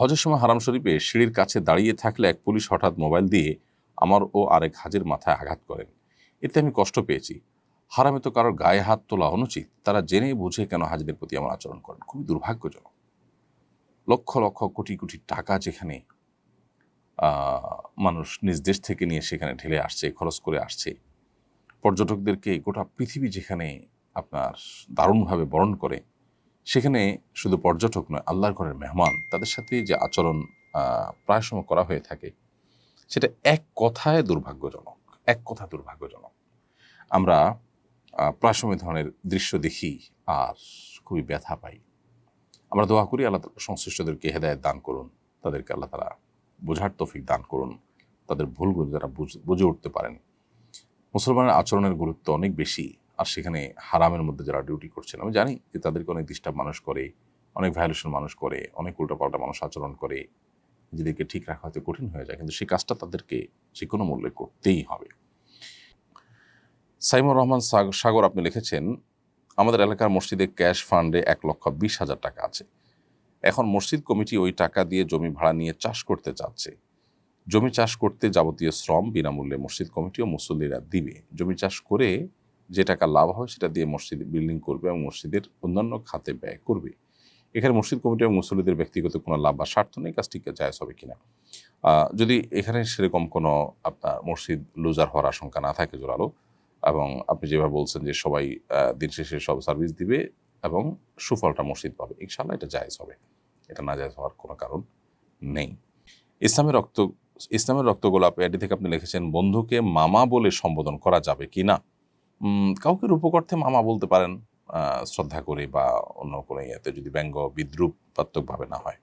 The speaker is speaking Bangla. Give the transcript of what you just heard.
হজের সময় হারাম শরীফে সিঁড়ির কাছে দাঁড়িয়ে থাকলে এক পুলিশ হঠাৎ মোবাইল দিয়ে আমার ও আরেক হাজির মাথায় আঘাত করেন। এতে আমি কষ্ট পেয়েছি। হারামে তো কারোর গায়ে হাত তোলা অনুচিত। তারা জেনে বুঝে কেন হাজিদের প্রতি আমার আচরণ করেন। খুবই দুর্ভাগ্যজনক। লক্ষ লক্ষ কোটি কোটি টাকা যেখানে মানুষ নিজ দেশ থেকে নিয়ে সেখানে ঢেলে আসছে, খরচ করে আসছে। পর্যটকদেরকে গোটা পৃথিবী যেখানে আপনার দারুণভাবে বরণ করে সেখানে শুধু পর্যটক নয়, আল্লাহর ঘরের মেহমান, তাদের সাথে যে আচরণ প্রায় সময় করা হয়ে থাকে, সেটা এক কথায় দুর্ভাগ্যজনক, এক কথা দুর্ভাগ্যজনক। আমরা প্রায় সময় ধরনের দৃশ্য দেখি আর খুবই ব্যথা পাই। আমরা দোয়া করি আল্লাহ সংশ্লিষ্টদেরকে হেদায়ত দান করুন, তাদেরকে আল্লাহ তারা বোঝার তৌফিক দান করুন, তাদের ভুলগুলো যারা বুঝে উঠতে পারেন। মুসলমানের আচরণের গুরুত্ব অনেক বেশি। আর সেখানে হারামের মধ্যে যারা ডিউটি করছেন, আমি জানি যে তাদেরকে অনেক ডিস্টার্ব মানুষ করে, অনেক ভায়োলেশন মানুষ করে, অনেক উল্টাপাল্টা মানুষ আচরণ করে, নিজেদেরকে ঠিক রাখা হয়তো কঠিন হয়ে যায়, কিন্তু সেই কাজটা তাদেরকে যে কোনো মূল্যে করতেই হবে। সাইমুর রহমান সাগ- সাগর আপনি লিখেছেন, আমাদের এলাকার মসজিদে ক্যাশ ফান্ডে এক লক্ষ বিশ হাজার টাকা আছে। এখন মসজিদ কমিটি ওই টাকা দিয়ে জমি ভাড়া নিয়ে চাষ করতে চাচ্ছে। জমি চাষ করতে যাবতীয় শ্রম বিনামূল্যে মসজিদ কমিটি ও মুসল্লিরা দিবে। জমি চাষ করে যে টাকা লাভ হয় সেটা দিয়ে মসজিদ বিল্ডিং করবে এবং মসজিদের অন্যান্য খাতে ব্যয় করবে। এখানে মসজিদ কমিটি এবং মুসল্লিদের ব্যক্তিগত কোনো লাভ বা স্বার্থ নেই, কাজটি জায়জ হবে কিনা? যদি এখানে সেরকম কোনো আপনার মসজিদ লুজার হওয়ার আশঙ্কা না থাকে জোরালো, এবং আপনি যেভাবে বলছেন যে সবাই দিন শেষে সব সার্ভিস দিবে এবং সুফলটা মসজিদ পাবে ইনশাল্লাহ এটা জায়েজ হবে। এটা না জায়েজ হওয়ার কোনো কারণ নেই। ইসলামের রক্ত, ইসলামের রক্তগোলাপ, এটি থেকে আপনি লিখেছেন, বন্ধুকে মামা বলে সম্বোধন করা যাবে কি না কাউকে রূপকর্থে মামা বলতে পারেন শ্রদ্ধা করে বা অন্য কোনো ইয়েতে যদি ব্যঙ্গ বিদ্রুপাত্মকভাবে ভাবে না হয়।